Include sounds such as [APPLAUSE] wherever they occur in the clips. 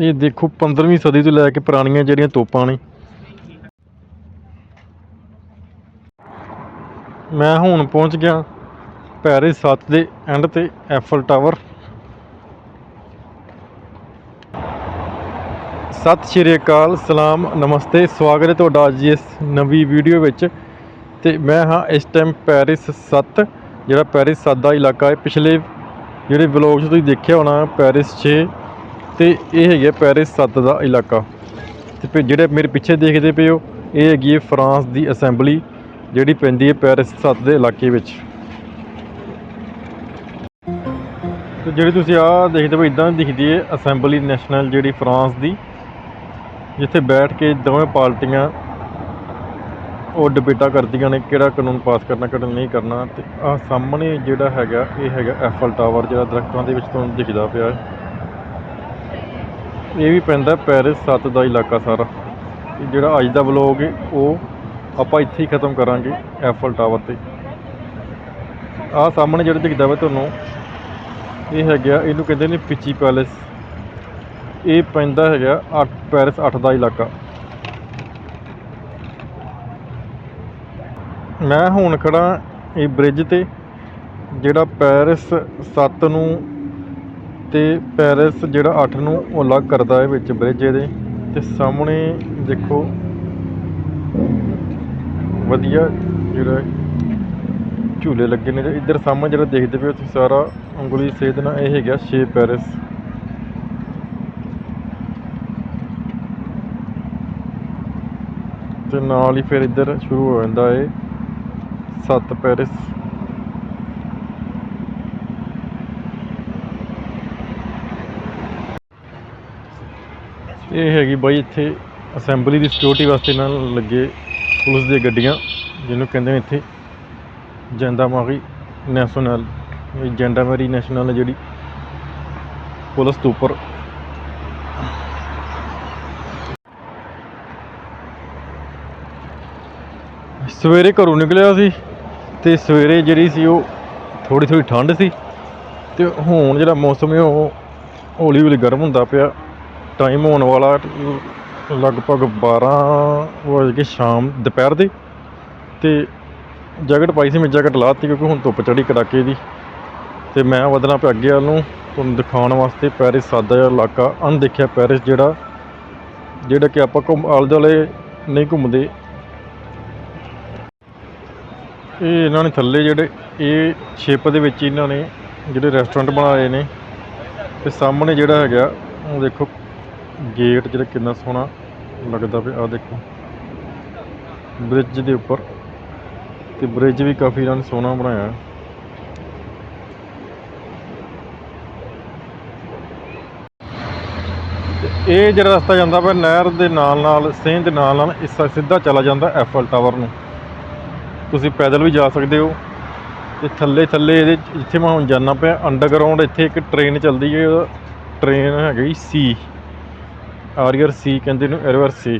ਇਹ ਦੇਖੋ 15ਵੀਂ ਸਦੀ ਤੋਂ ਲੈ ਕੇ ਪੁਰਾਣੀਆਂ ਜਿਹੜੀਆਂ ਤੋਪਾਂ ਨੇ। ਮੈਂ ਹੁਣ ਪਹੁੰਚ ਗਿਆ ਪੈਰਿਸ 7 ਦੇ ਐਂਡ ਤੇ ਐਫਲ ਟਾਵਰ। ਸਤਿ ਸ਼੍ਰੀ ਅਕਾਲ, ਸਲਾਮ, ਨਮਸਤੇ, ਸਵਾਗਤ ਹੈ ਤੁਹਾਡਾ ਅੱਜ ਇਸ ਨਵੀਂ ਵੀਡੀਓ ਵਿੱਚ। ਤੇ ਮੈਂ ਹਾਂ ਇਸ ਟਾਈਮ ਪੈਰਿਸ 7 ਜਿਹੜਾ ਪੈਰਿਸ 7 ਦਾ ਇਲਾਕਾ ਹੈ। ਪਿਛਲੇ ਜਿਹੜੇ ਵਲੌਗ 'ਚ ਤੁਸੀਂ ਦੇਖਿਆ ਹੋਣਾ, ਪੈਰਿਸ 6 ਤੇ ਇਹ ਹੈਗਾ ਪੈਰਿਸ 7 ਦਾ ਇਲਾਕਾ। ਤੇ ਜਿਹੜੇ ਮੇਰੇ ਪਿੱਛੇ ਦੇਖਦੇ ਪਏ ਹੋ, ਇਹ ਹੈਗੀ ਹੈ ਫਰਾਂਸ ਦੀ ਅਸੈਂਬਲੀ, ਜਿਹੜੀ ਪੈਂਦੀ ਹੈ ਪੈਰਿਸ 7 ਦੇ ਇਲਾਕੇ ਵਿੱਚ। ਤੇ ਜਿਹੜੀ ਤੁਸੀਂ ਆਹ ਦੇਖਦੇ ਹੋ, ਇਦਾਂ ਦਿਖਦੀ ਹੈ ਅਸੈਂਬਲੀ ਨੈਸ਼ਨਲ ਜਿਹੜੀ ਫਰਾਂਸ ਦੀ, ਜਿੱਥੇ ਬੈਠ ਕੇ ਦੋਵੇਂ ਪਾਰਟੀਆਂ ਉਹ ਡਿਬੇਟਾਂ ਕਰਦੀਆਂ ਨੇ, ਕਿਹੜਾ ਕਾਨੂੰਨ ਪਾਸ ਕਰਨਾ, ਕਿਹੜਾ ਨਹੀਂ ਕਰਨਾ। ਤੇ ਆਹ ਸਾਹਮਣੇ ਜਿਹੜਾ ਹੈਗਾ, ਇਹ ਹੈਗਾ ਐਫਲ ਟਾਵਰ ਜਿਹੜਾ ਦਰਖਤਾਂ ਦੇ ਵਿੱਚ ਤੁਹਾਨੂੰ ਦਿਖਦਾ ਪਿਆ ਹੈ। ਇਹ ਵੀ ਪੈਂਦਾ ਪੈਰਿਸ 7 ਦਾ ਇਲਾਕਾ ਸਾਰਾ। ਜਿਹੜਾ ਅੱਜ ਦਾ ਵਲੋਗ ਹੈ, ਉਹ ਆਪਾਂ ਇੱਥੇ ਹੀ ਖਤਮ ਕਰਾਂਗੇ ਐਫਲ ਟਾਵਰ ਤੇ। ਆਹ ਸਾਹਮਣੇ ਜਿਹੜਾ ਦਿਖਦਾ ਵਾ ਤੁਹਾਨੂੰ, ਇਹ ਹੈਗਾ, ਇਹਨੂੰ ਕਹਿੰਦੇ ਨੇ ਪਿੱਚੀ ਪੈਲੇਸ ਇਹ ਪੈਂਦਾ ਹੈਗਾ 8 ਪੈਰਿਸ 8 ਦਾ ਇਲਾਕਾ। ਮੈਂ ਹੁਣ ਖੜਾ ਇਹ ਬ੍ਰਿਜ ਤੇ, ਜਿਹੜਾ ਪੈਰਿਸ 7 ਨੂੰ ਤੇ ਪੈਰਿਸ ਜਿਹੜਾ 8 ਨੂੰ ਉਹ ਅਲੱਗ ਕਰਦਾ ਹੈ ਵਿੱਚ ਬ੍ਰਿਜ ਇਹਦੇ। ਤੇ ਸਾਹਮਣੇ ਦੇਖੋ, ਵਧੀਆ ਜਿਹੜਾ ਝੂਲੇ ਲੱਗੇ ਨੇ। ਤੇ ਇੱਧਰ ਸਾਹਮਣੇ ਜਿਹੜਾ ਦੇਖਦੇ ਪਏ ਹੋ ਤੁਸੀਂ ਸਾਰਾ ਉਂਗਲੀ ਸੇਧ ਨਾਲ ਇਹ ਹੈਗਾ ਛੇ ਪੈਰਿਸ। ਤੇ ਨਾਲ ਹੀ ਫਿਰ ਇੱਧਰ ਸ਼ੁਰੂ ਹੋ ਜਾਂਦਾ ਏ ਸੱਤ ਪੈਰਿਸ। ਇਹ ਹੈਗੀ ਬਾਈ ਇੱਥੇ ਅਸੈਂਬਲੀ ਦੀ ਸਿਕਿਉਰਿਟੀ ਵਾਸਤੇ ਨਾਲ ਲੱਗੇ ਪੁਲਿਸ ਦੀਆਂ ਗੱਡੀਆਂ, ਜਿਹਨੂੰ ਕਹਿੰਦੇ ਨੇ ਇੱਥੇ ਜੈਂਦਾਮਾਰੀ ਨੈਸ਼ਨਲ ਜੈਂਦਾ ਮਾਰੀ ਨੈਸ਼ਨਲ ਜਿਹੜੀ ਪੁਲਿਸ ਤੋਂ ਉੱਪਰ। ਸਵੇਰੇ ਘਰੋਂ ਨਿਕਲਿਆ ਸੀ ਤੇ ਸਵੇਰੇ ਜਿਹੜੀ ਸੀ ਉਹ ਥੋੜੀ ਥੋੜੀ ਠੰਡ ਸੀ ਤੇ ਹੁਣ ਜਿਹੜਾ ਮੌਸਮ ਹੈ ਉਹ ਹੌਲੀ ਹੌਲੀ ਗਰਮ ਹੁੰਦਾ ਪਿਆ। ਟਾਈਮ ਹੋਣ ਵਾਲਾ ਲਗਭਗ 12 ਵਜੇ ਸ਼ਾਮ ਦੁਪਹਿਰ ਦੇ। ਤੇ ਜੈਕਟ ਪਾਈ ਸੀ, ਮੈਂ ਜੈਕਟ ਲਾਤੀ ਕਿਉਂਕਿ ਹੁਣ ਧੁੱਪ ਚੜੀ ਕੜਾਕੇ ਦੀ। ਤੇ ਮੈਂ ਵਧਣਾ ਪਿਆ ਅੱਗੇ ਵੱਲ ਨੂੰ। ਤੁਹਾਨੂੰ ਦਿਖਾਉਣ ਵਾਸਤੇ ਪੈਰਿਸ ਸਾਦਾ ਜਿਹਾ ਇਲਾਕਾ, ਅਣਦੇਖਿਆ ਪੈਰਿਸ ਜਿਹੜਾ ਜਿਹੜਾ ਕਿ ਆਪਾਂ ਘੁੰਮ, ਆਲੇ ਦੁਆਲੇ ਨਹੀਂ ਘੁੰਮਦੇ। ਇਹ ਇਹਨਾਂ ਨੇ ਥੱਲੇ ਜਿਹੜੇ, ਇਹ ਸ਼ੇਪ ਦੇ ਵਿੱਚ ਇਹਨਾਂ ਨੇ ਜਿਹੜੇ ਰੈਸਟੋਰੈਂਟ ਬਣਾਏ ਨੇ। ਤੇ ਸਾਹਮਣੇ ਜਿਹੜਾ ਹੈਗਾ, ਉਹ ਦੇਖੋ ਗੇਟ ਜਿਹੜਾ ਕਿੰਨਾ ਸੋਹਣਾ ਲੱਗਦਾ ਪਿਆ ਆ ਦੇਖੋ। ਬ੍ਰਿਜ ਦੇ ਉੱਪਰ। ਤੇ ਬ੍ਰਿਜ ਵੀ ਕਾਫੀ ਇਹਨਾਂ ਨੇ ਸੋਹਣਾ ਬਣਾਇਆ। ਹੈ। ਇਹ ਜਿਹੜਾ ਰਸਤਾ ਜਾਂਦਾ ਪਿਆ ਨਹਿਰ ਦੇ ਨਾਲ ਨਾਲ ਸੇਂਧ ਦੇ ਨਾਲ ਨਾਲ ਇਸ ਸਿੱਧਾ ਚਲਾ ਜਾਂਦਾ ਐਫਲ ਟਾਵਰ ਨੂੰ। ਤੁਸੀਂ ਪੈਦਲ ਵੀ ਜਾ ਸਕਦੇ ਹੋ। ਤੇ ਥੱਲੇ ਥੱਲੇ ਇਹਦੇ ਜਿੱਥੇ ਮੈਂ ਹੁਣ ਜਾਣਾ ਪਿਆ ਅੰਡਰਗਰਾਉਂਡ ਇੱਥੇ ਇੱਕ ਟ੍ਰੇਨ ਚੱਲਦੀ ਹੈ ਟ੍ਰੇਨ ਹੈਗੀ ਸੀ ਆਰੀਅਰ ਸੀ, ਕਹਿੰਦੇ ਨੂੰ ਐਰਵਰ ਸੀ।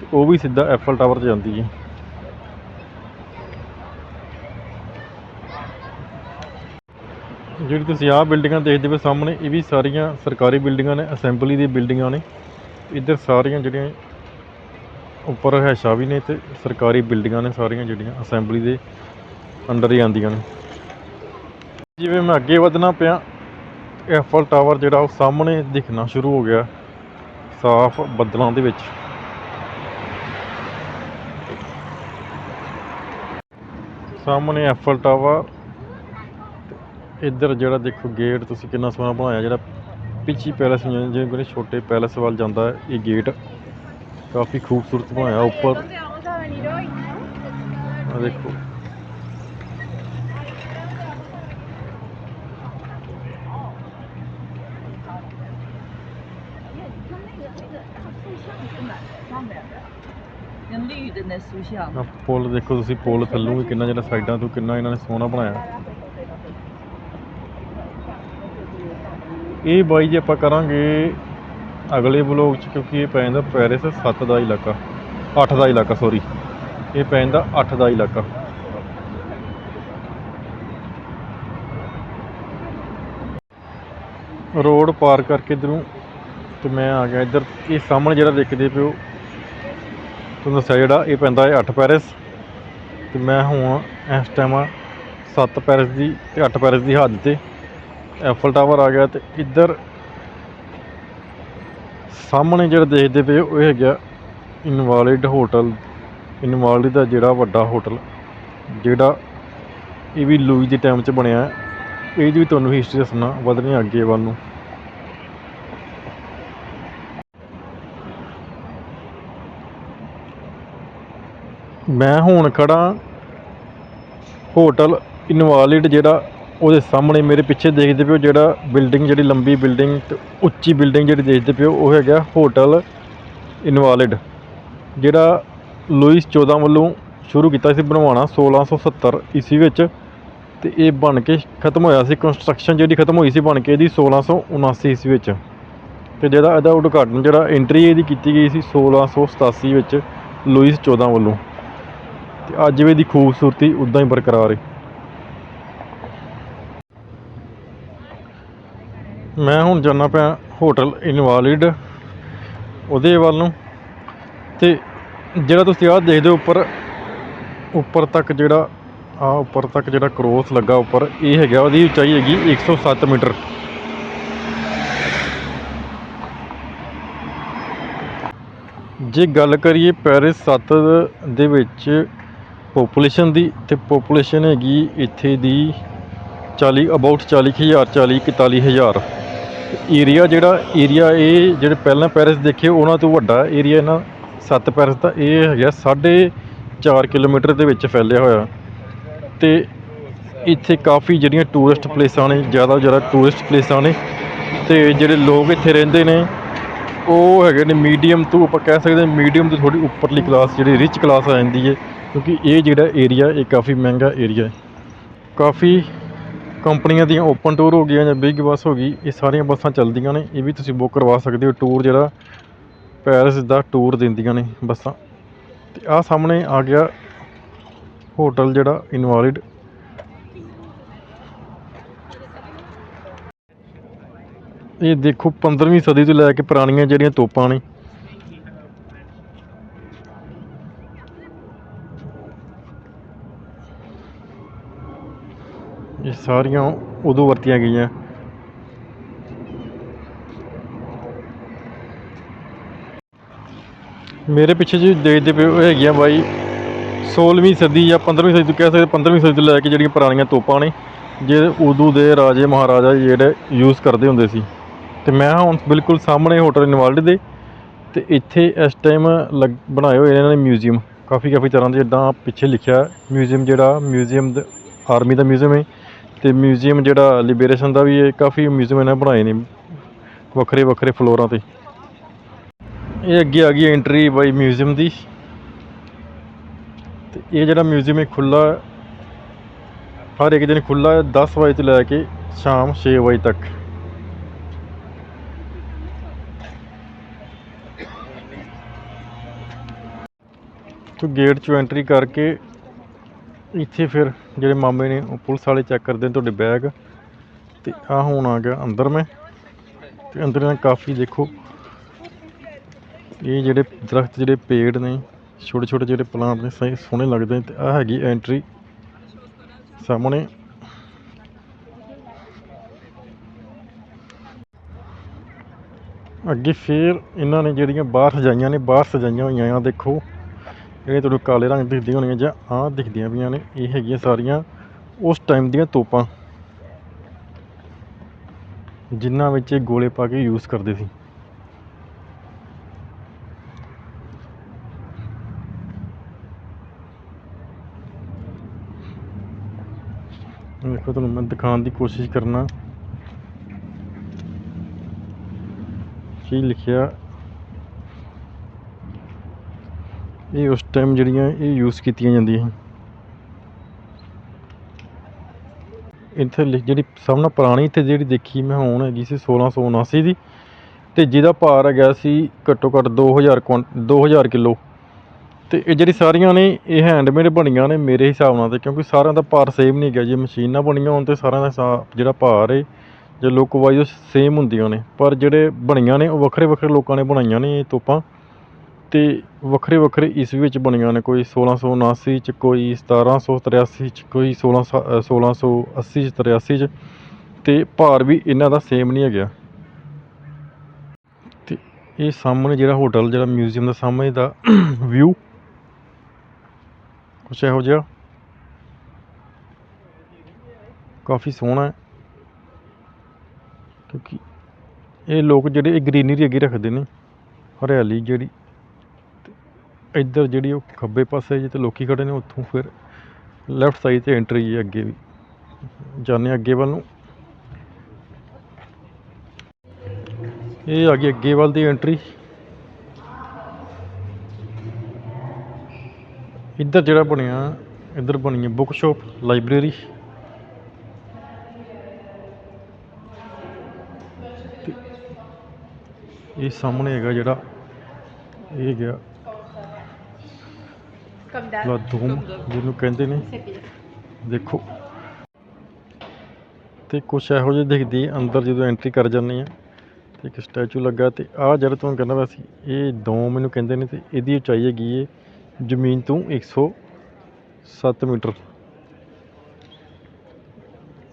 ਤੇ ਉਹ ਵੀ ਸਿੱਧਾ ਐਫਲ ਟਾਵਰ 'ਚ ਜਾਂਦੀ ਹੈ ਜਿਹੜੀ ਤੁਸੀਂ ਆਹ ਬਿਲਡਿੰਗਾਂ ਦੇਖਦੇ ਪਏ ਸਾਹਮਣੇ, ਇਹ ਵੀ ਸਾਰੀਆਂ ਸਰਕਾਰੀ ਬਿਲਡਿੰਗਾਂ ਨੇ, ਅਸੈਂਬਲੀ ਦੀ ਬਿਲਡਿੰਗਾਂ ਨੇ। ਇੱਧਰ ਸਾਰੀਆਂ ਜਿਹੜੀਆਂ ਉੱਪਰ ਰਿਹਾਇਸ਼ਾਂ ਵੀ ਨੇ ਤੇ ਸਰਕਾਰੀ ਬਿਲਡਿੰਗਾਂ ਨੇ ਸਾਰੀਆਂ ਜਿਹੜੀਆਂ ਅਸੈਂਬਲੀ ਦੇ ਅੰਡਰ ਹੀ ਆਉਂਦੀਆਂ ਨੇ। ਜਿਵੇਂ ਮੈਂ ਅੱਗੇ ਵਧਣਾ ਪਿਆ ਐਫਲ ਟਾਵਰ ਜਿਹੜਾ ਉਹ ਸਾਹਮਣੇ ਦਿਖਣਾ ਸ਼ੁਰੂ ਹੋ ਗਿਆ। ਸਾਫ਼ ਬੱਦਲਾਂ ਦੇ ਵਿੱਚ। ਸਾਹਮਣੇ ਐਫਲ ਟਾਵਰ ਇੱਧਰ ਜਿਹੜਾ ਦੇਖੋ ਗੇਟ ਤੁਸੀਂ ਕਿੰਨਾ ਸੋਹਣਾ ਬਣਾਇਆ, ਜਿਹੜਾ ਪਿੱਛੀ ਪੈਲਸ ਜਿਵੇਂ ਕੋਈ ਛੋਟੇ ਪੈਲਸ ਵੱਲ ਜਾਂਦਾ ਇਹ ਗੇਟ ਕਾਫੀ ਖੂਬਸੂਰਤ ਬਣਾਇਆ, ਉੱਪਰ। ਆ ਦੇਖੋ। ਆ। ਪੁਲ ਦੇਖੋ ਤੁਸੀਂ, ਪੁਲ ਥੱਲੋਂ ਵੀ ਕਿੰਨਾ ਜਿਹੜਾ ਸਾਈਡਾਂ ਤੋਂ ਕਿੰਨਾ ਇਹਨਾਂ ਨੇ ਸੋਹਣਾ ਬਣਾਇਆ। ਇਹ ਬਾਈ ਜੀ ਆਪਾਂ ਕਰਾਂਗੇ ਅਗਲੇ ਬਲੌਗ 'ਚ, ਕਿਉਂਕਿ ਇਹ ਪੈ ਜਾਂਦਾ ਪੈਰਿਸ 7 ਦਾ ਇਲਾਕਾ 8 ਦਾ ਇਲਾਕਾ ਸੌਰੀ ਇਹ ਪੈ ਜਾਂਦਾ 8 ਦਾ ਇਲਾਕਾ। ਰੋਡ ਪਾਰ ਕਰਕੇ ਇਧਰੋਂ ਤੇ ਮੈਂ ਆ ਗਿਆ ਇੱਧਰ। ਇਹ ਸਾਹਮਣੇ ਜਿਹੜਾ ਦੇਖਦੇ ਪਿਓ ਤੁਹਾਨੂੰ ਦੱਸਿਆ ਜਿਹੜਾ ਇਹ ਪੈਂਦਾ ਹੈ 8 ਪੈਰਿਸ। ਤੇ ਮੈਂ ਹੁਣ ਇਸ ਟਾਈਮ 7 ਪੈਰਿਸ ਦੀ ਤੇ 8 ਪੈਰਿਸ ਦੀ ਹੱਦ ਤੇ ਐਫਲ ਟਾਵਰ ਆ ਗਿਆ ਤੇ ਇੱਧਰ ਸਾਹਮਣੇ ਜਿਹੜਾ ਦੇਖਦੇ ਪਏ ਹੋ, ਉਹ ਹੈਗਾ ਇਨਵਾਲਿਡ ਹੋਟਲ ਇਨਵਾਲਿਡ ਦਾ ਜਿਹੜਾ ਵੱਡਾ ਹੋਟਲ ਜਿਹੜਾ ਇਹ ਵੀ ਲੂਈ ਦੇ ਟਾਈਮ 'ਚ ਬਣਿਆ ਹੈ। ਇਹਦੀ ਵੀ ਤੁਹਾਨੂੰ ਹਿਸਟਰੀ ਦੱਸਣਾ ਵਧਣੀ ਅੱਗੇ ਵੱਲ ਨੂੰ। ਮੈਂ ਹੁਣ ਖੜਾ ਹੋਟਲ ਇਨਵਾਲਿਡ ਜਿਹੜਾ ਉਹਦੇ ਸਾਹਮਣੇ ਮੇਰੇ ਪਿੱਛੇ ਦੇਖਦੇ ਪਿਓ ਜਿਹੜਾ ਬਿਲਡਿੰਗ ਜਿਹੜੀ ਲੰਬੀ ਬਿਲਡਿੰਗ ਤੇ ਉੱਚੀ ਬਿਲਡਿੰਗ ਜਿਹੜੀ ਦੇਖਦੇ ਪਿਓ ਉਹ ਹੈਗਾ ਹੋਟਲ ਇਨਵਾਲਿਡ, ਜਿਹੜਾ ਲੂਈਸ 14 ਵੱਲੋਂ ਸ਼ੁਰੂ ਕੀਤਾ ਸੀ ਬਣਵਾਉਣਾ 1670 ਈਸਵੀ ਵਿੱਚ ਤੇ ਇਹ ਬਣ ਕੇ ਖਤਮ ਹੋਇਆ ਸੀ ਕੰਸਟਰਕਸ਼ਨ ਜਿਹੜੀ ਖਤਮ ਹੋਈ ਸੀ ਬਣ ਕੇ ਇਹਦੀ 1679 ਈਸਵੀ ਵਿੱਚ ਤੇ ਜਿਹੜਾ ਇਹਦਾ ਉਦਘਾਟਨ ਜਿਹੜਾ ਐਂਟਰੀ ਇਹਦੀ ਕੀਤੀ ਗਈ ਸੀ 1687 ਵਿੱਚ ਲੂਈਸ 14 ਵੱਲੋਂ। ਤੇ ਅੱਜ ਵੀ ਇਹਦੀ ਖੂਬਸੂਰਤੀ ਉਦਾਂ ਹੀ ਬਰਕਰਾਰ ਹੈ ਮੈਂ ਹੁਣ ਜਾਣਾ ਪਿਆ ਹੋਟਲ ਇਨਵਾਲਿਡ ਉਹਦੇ ਵੱਲ ਨੂੰ ਤੇ ਜਿਹੜਾ ਤੁਸੀਂ ਆਹ ਦੇਖਦੇ ਹੋ ਉੱਪਰ ਉੱਪਰ ਤੱਕ ਜਿਹੜਾ ਆ ਉੱਪਰ ਤੱਕ ਜਿਹੜਾ ਕਰੋਸ ਲੱਗਾ ਉੱਪਰ, ਇਹ ਹੈਗਾ ਉਹਦੀ ਉਚਾਈ ਹੈਗੀ 107 ਮੀਟਰ। ਜੇ ਗੱਲ ਕਰੀਏ ਪੈਰਿਸ 7 ਦੇ ਵਿੱਚ ਪੋਪੂਲੇਸ਼ਨ ਦੀ ਤੇ ਪੋਪੂਲੇਸ਼ਨ ਹੈਗੀ ਇੱਥੇ ਦੀ 40 ਅਬਾਊਟ 40000 40 41000 ਏਰੀਆ ਜਿਹੜਾ ਏਰੀਆ ਇਹ ਜਿਹੜੇ ਪਹਿਲਾਂ ਪੈਰਿਸ ਦੇਖੇ, ਉਹਨਾਂ ਤੋਂ ਵੱਡਾ ਏਰੀਆ ਨਾ ਸੱਤ ਪੈਰਿਸ ਦਾ, ਇਹ ਹੈਗਾ ਸਾਢੇ 4 ਕਿਲੋਮੀਟਰ ਦੇ ਵਿੱਚ ਫੈਲਿਆ ਹੋਇਆ। ਤੇ ਇੱਥੇ ਕਾਫੀ ਜਿਹੜੀਆਂ ਟੂਰਿਸਟ ਪਲੇਸਾਂ ਨੇ, ਜ਼ਿਆਦਾ ਤੋਂ ਜ਼ਿਆਦਾ ਟੂਰਿਸਟ ਪਲੇਸਾਂ ਨੇ। ਤੇ ਜਿਹੜੇ ਲੋਕ ਇੱਥੇ ਰਹਿੰਦੇ ਨੇ, ਉਹ ਹੈਗੇ ਨੇ ਮੀਡੀਅਮ ਤੋਂ ਆਪਾਂ ਕਹਿ ਸਕਦੇ ਮੀਡੀਅਮ ਤੋਂ ਥੋੜੀ ਉੱਪਰਲੀ ਕਲਾਸ ਜਿਹੜੀ ਰਿਚ ਕਲਾਸ ਆ ਜਾਂਦੀ ਹੈ। ਕਿਉਂਕਿ ਇਹ ਜਿਹੜਾ ਏਰੀਆ ਇਹ ਕਾਫੀ ਮਹਿੰਗਾ ਏਰੀਆ ਹੈ। ਕਾਫੀ ਕੰਪਨੀਆਂ ਦੀਆਂ ਓਪਨ ਟੂਰ ਹੋ ਗਈਆਂ ਜਾਂ ਬਿਗ ਬੱਸ ਹੋ ਗਈ, ਇਹ ਸਾਰੀਆਂ ਬੱਸਾਂ ਚੱਲਦੀਆਂ ਨੇ। ਇਹ ਵੀ ਤੁਸੀਂ ਬੁੱਕ ਕਰਵਾ ਸਕਦੇ ਹੋ ਟੂਰ ਜਿਹੜਾ ਪੈਰਿਸ ਦਾ ਟੂਰ ਦਿੰਦੀਆਂ ਨੇ ਬੱਸਾਂ ਤੇ ਆਹ ਸਾਹਮਣੇ ਆ ਗਿਆ ਹੋਟਲ ਜਿਹੜਾ ਇਨਵਾਲਿਡ ਇਹ ਦੇਖੋ 15ਵੀਂ ਸਦੀ ਤੋਂ ਲੈ ਕੇ ਪੁਰਾਣੀਆਂ ਜਿਹੜੀਆਂ ਤੋਪਾਂ ਨੇ। ਇਹ ਸਾਰੀਆਂ ਉਦੋਂ ਵਰਤੀਆਂ ਗਈਆਂ। ਮੇਰੇ ਪਿੱਛੇ ਜੀ ਦੇਖਦੇ ਪਏ ਹੈਗੀਆਂ ਬਾਈ 16ਵੀਂ ਸਦੀ ਜਾਂ 15ਵੀਂ ਸਦੀ ਤੋਂ ਕਹਿ ਸਕਦੇ 15ਵੀਂ ਸਦੀ ਤੋਂ ਲੈ ਕੇ ਜਿਹੜੀਆਂ ਪੁਰਾਣੀਆਂ ਤੋਪਾਂ ਨੇ ਜਿਹੜੇ ਉਦੋਂ ਦੇ ਰਾਜੇ ਮਹਾਰਾਜਾ ਜਿਹੜੇ ਯੂਜ਼ ਕਰਦੇ ਹੁੰਦੇ ਸੀ। ਤੇ ਮੈਂ ਹੁਣ ਬਿਲਕੁਲ ਸਾਹਮਣੇ ਹੋਟਲ ਇਨਵਾਲਡ ਦੇ ਤੇ ਇੱਥੇ ਇਸ ਟਾਈਮ ਲੱਗ, ਬਣਾਏ ਹੋਏ ਇਹਨਾਂ ਨੇ ਮਿਊਜ਼ੀਅਮ ਕਾਫੀ ਕਾਫੀ ਤਰ੍ਹਾਂ ਦੇ ਜਿੱਦਾਂ ਪਿੱਛੇ ਲਿਖਿਆ ਮਿਊਜ਼ੀਅਮ ਜਿਹੜਾ ਮਿਊਜ਼ੀਅਮ ਆਰਮੀ ਦਾ ਮਿਊਜ਼ੀਅਮ ਹੈ। ਤੇ ਮਿਊਜ਼ੀਅਮ ਜਿਹੜਾ ਲਿਬਰੇਸ਼ਨ ਦਾ ਵੀ ਇਹ ਕਾਫੀ ਮਿਊਜ਼ੀਅਮ ਇਹਨਾਂ ਬਣਾਏ ਨੇ ਵੱਖਰੇ ਵੱਖਰੇ ਫਲੋਰਾਂ ਤੇ। ਇਹ ਅੱਗੇ ਆ ਗਈ ਐਂਟਰੀ ਬਾਈ ਮਿਊਜ਼ੀਅਮ ਦੀ। ਤੇ ਇਹ ਜਿਹੜਾ ਮਿਊਜ਼ੀਅਮ ਹੈ ਖੁੱਲਾ ਹਰ ਇੱਕ ਦਿਨ ਖੁੱਲਾ ਹੈ 10 ਵਜੇ ਤੋਂ ਲੈ ਕੇ ਸ਼ਾਮ 6 ਵਜੇ ਤੱਕ। ਤੋ ਗੇਟ 'ਚੋਂ ਐਂਟਰੀ ਕਰਕੇ ਇੱਥੇ ਫਿਰ ਜਿਹੜੇ ਮਾਮੇ ਨੇ ਉਹ ਪੁਲਿਸ ਵਾਲੇ ਚੈੱਕ ਕਰਦੇ ਨੇ ਤੁਹਾਡੇ ਬੈਗ। ਤੇ ਆ ਹੁਣ ਆ ਗਿਆ ਅੰਦਰ ਮੈਂ। ਤੇ ਅੰਦਰ ਨਾ ਕਾਫੀ ਦੇਖੋ, ਇਹ ਜਿਹੜੇ ਦਰਖਤ ਜਿਹੜੇ ਪੇੜ ਨੇ, ਛੋਟੇ ਛੋਟੇ ਜਿਹੜੇ ਪਲਾਂਟ ਨੇ, ਸਹੀ ਸੋਹਣੇ ਲੱਗਦੇ ਨੇ। ਤੇ ਆ ਹੈਗੀ ਐਂਟਰੀ ਸਾਹਮਣੇ। ਅੱਗੇ ਫੇਰ ਇਹਨਾਂ ਨੇ ਜਿਹੜੀਆਂ ਬਾਹਰ ਸਜਾਈਆਂ ਨੇ, ਬਾਹਰ ਸਜਾਈਆਂ ਹੋਈਆਂ ਆ ਦੇਖੋ। ਜਿਹੜੇ ਤੁਹਾਨੂੰ ਕਾਲੇ ਰੰਗ ਦਿਖਦੀਆਂ ਹੋਣੀਆਂ ਜਾਂ ਆਹ ਦਿਖਦੀਆਂ ਪਈਆਂ ਨੇ, ਇਹ ਹੈਗੀਆਂ ਸਾਰੀਆਂ ਉਸ ਟਾਈਮ ਦੀਆਂ ਤੋਪਾਂ, ਜਿਨ੍ਹਾਂ ਵਿੱਚ ਇਹ ਗੋਲੇ ਪਾ ਕੇ ਯੂਜ਼ ਕਰਦੇ ਸੀ। ਦੇਖੋ, ਤੁਹਾਨੂੰ ਮੈਂ ਦਿਖਾਉਣ ਦੀ ਕੋਸ਼ਿਸ਼ ਕਰਨਾ। ਕੀ ਲਿਖਿਆ ਇਹ ਉਸ ਟਾਈਮ ਜਿਹੜੀਆਂ ਇਹ ਯੂਜ਼ ਕੀਤੀਆਂ ਜਾਂਦੀਆਂ ਸੀ। ਇੱਥੇ ਲਿਖ- ਜਿਹੜੀ ਸਭ ਨਾਲ ਪੁਰਾਣੀ ਇੱਥੇ ਜਿਹੜੀ ਦੇਖੀ ਮੈਂ ਹੁਣ ਹੈਗੀ ਸੀ 1679 ਦੀ, ਤੇ ਜਿਹਦਾ ਭਾਰ ਹੈਗਾ ਸੀ ਘੱਟੋ ਘੱਟ 2000 ਕੁਇੰ 2000 ਕਿਲੋ। ਤੇ ਇਹ ਜਿਹੜੀ ਸਾਰੀਆਂ ਨੇ, ਇਹ ਹੈਂਡਮੇਡ ਬਣੀਆਂ ਨੇ ਮੇਰੇ ਹਿਸਾਬ ਨਾਲ ਤੇ ਕਿਉਂਕਿ ਸਾਰਿਆਂ ਦਾ ਭਾਰ ਸੇਮ ਨਹੀਂ ਹੈਗਾ। ਜੇ ਮਸ਼ੀਨ ਨਾਲ ਬਣੀਆਂ ਹੋਣ ਤੇ ਸਾਰਿਆਂ ਦਾ ਹਿਸਾਬ ਜਿਹੜਾ ਭਾਰ ਹੈ ਜਾਂ ਲੁੱਕ ਵਾਈਜ਼ ਸੇਮ ਹੁੰਦੀਆਂ ਨੇ। ਪਰ ਜਿਹੜੇ ਬਣੀਆਂ ਨੇ, ਉਹ ਵੱਖਰੇ ਵੱਖਰੇ ਲੋਕਾਂ ਨੇ ਬਣਾਈਆਂ ਨੇ ਇਹ ਤੋਪਾਂ। ਅਤੇ ਵੱਖਰੇ ਵੱਖਰੇ ਈਸਵੀ ਵਿੱਚ ਬਣੀਆਂ ਨੇ ਕੋਈ 1679 ਚ, ਕੋਈ 1783 ਚ, ਕੋਈ 16 1680 ਚ 83 ਚ ਅਤੇ ਭਾਰ ਵੀ ਇਹਨਾਂ ਦਾ ਸੇਮ ਨਹੀਂ ਹੈਗਾ। ਅਤੇ ਇਹ ਸਾਹਮਣੇ ਜਿਹੜਾ ਹੋਟਲ, ਜਿਹੜਾ ਮਿਊਜ਼ੀਅਮ ਦਾ ਸਾਹਮਣੇ ਦਾ [COUGHS] ਵਿਊ ਕੁਛ ਇਹੋ ਜਿਹਾ। ਕਾਫੀ ਸੋਹਣਾ ਹੈ। ਕਿਉਂਕਿ ਇਹ ਲੋਕ ਜਿਹੜੇ ਇਹ ਗ੍ਰੀਨਰੀ ਅੱਗੇ ਰੱਖਦੇ ਨੇ, ਹਰਿਆਲੀ ਜਿਹੜੀ ਇੱਧਰ ਜਿਹੜੀ ਉਹ ਖੱਬੇ ਪਾਸੇ ਜਿੱਥੇ ਲੋਕੀ ਖੜੇ ਨੇ, ਉੱਥੋਂ ਫਿਰ ਲੈਫਟ ਸਾਈਡ ਤੇ ਐਂਟਰੀ ਹੈ ਅੱਗੇ ਵੀ। ਜਾਣੇ ਅੱਗੇ ਵੱਲ ਨੂੰ। ਇਹ ਆ ਗਈ ਅੱਗੇ ਵੱਲ ਦੀ ਐਂਟਰੀ ਇੱਧਰ ਜਿਹੜਾ ਬਣਿਆ, ਇੱਧਰ ਬਣੀ ਹੈ ਬੁੱਕ ਸ਼ਾਪ ਲਾਇਬ੍ਰੇਰੀ ਇਹ ਸਾਹਮਣੇ ਹੈਗਾ ਜਿਹੜਾ, ਇਹ ਗਿਆ। Down. ਲਾਧੂਮ ਜਿਹਨੂੰ ਕਹਿੰਦੇ ਨੇ। ਦੇਖੋ। ਤੇ ਕੁਛ ਇਹੋ ਜਿਹੇ ਦਿਖਦੀ ਅੰਦਰ ਜਦੋਂ ਐਂਟਰੀ ਕਰ ਜਾਂਦੇ ਆ ਤੇ ਇੱਕ ਸਟੈਚੂ ਲੱਗਾ ਤੇ ਆਹ ਜਿਹੜਾ ਤੁਹਾਨੂੰ ਕਹਿੰਦਾ ਵਾ ਸੀ ਇਹ ਦੌਮ ਮੈਨੂੰ ਕਹਿੰਦੇ ਨੇ ਤੇ ਇਹਦੀ ਉਚਾਈ ਹੈਗੀ ਹੈ ਜ਼ਮੀਨ ਤੋਂ 107 ਮੀਟਰ।